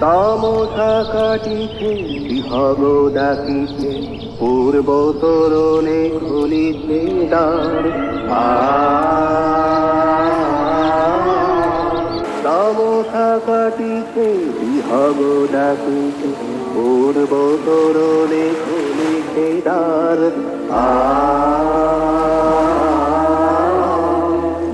তামসা কাটিছে বিহগ ডাকিছে পূর্ব তরণে খুলিছে দ্বার তামসা কাটিছে বিহগ ডাকিছে পূর্ব তরণে খুলিছে দ্বার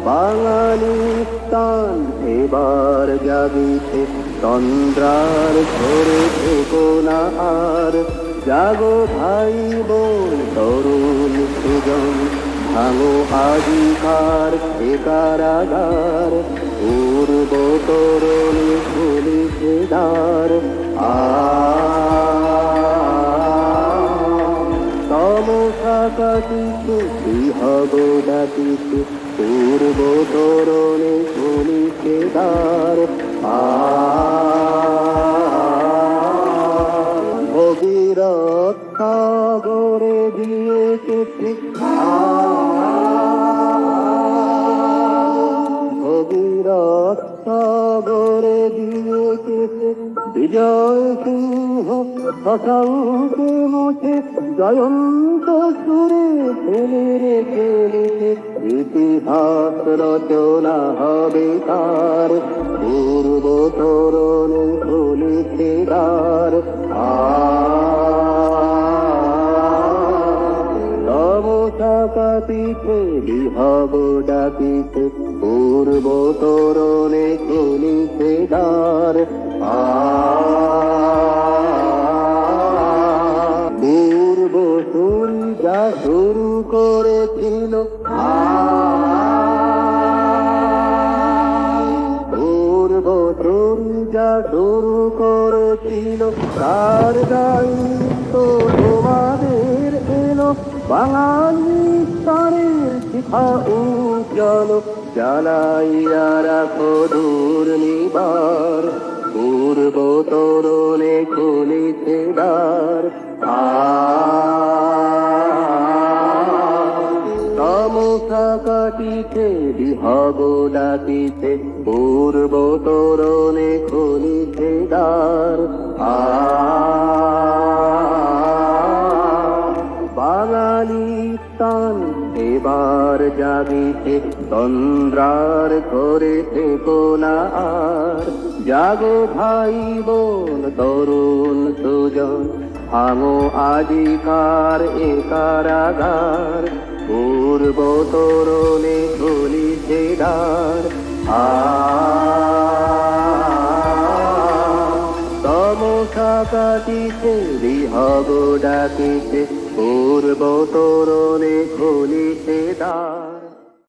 বাঙালি স্থান এবার জাগিতে তন্দ্রার ঘরে থেকো না আর। জাগো ভাই বোন, তরুণ সুজন, ভাঙো আজিকার এ কারাগার। পূর্ব তরুণ খুলিছে দ্বার। আ কাটিছে বিহগ ডাকিছে পূর্ব তরণে শুনিছে দ্বার ভগীরথ সাগরে দিয়েছে ভগীরথ সাগরে দিয়েছে বিজয় সিংহ শশাঙ্কে মুছে জয়ন্ত সুরে ফেলে রেখেছে ইতিহাস রচনা হবে তার। পূর্ব তরণে আ তমসা কাটিছে বিহব ডাকিছে পূর্ব তরণে খুলিছে দ্বার আ আ পূর্ব করেছিল, তার দায়িত্ব তোমাদের এলো। বাঙালি স্তরের শিখা উজ্জ্বল, জ্বালাইয়া রাখো দূর নিবার পূর্ব তরণে খুলিছে দ্বার তামসা কাটিছে বিহগ ডাকিছে পূর্ব তরণে খুলিছে দ্বার বাঙালি স্থান এবার জাগিছে তন্দ্রার করে থেকো না আর। জাগো ভাই বোন, তরুণ সুজন হামো আজিকার এ কারাগার। পূর্ব তরণে খুলিছে জেদার কাটিছে বিহগ ডাকিতে পূর্ব তরণে খুলিছে দ্বার।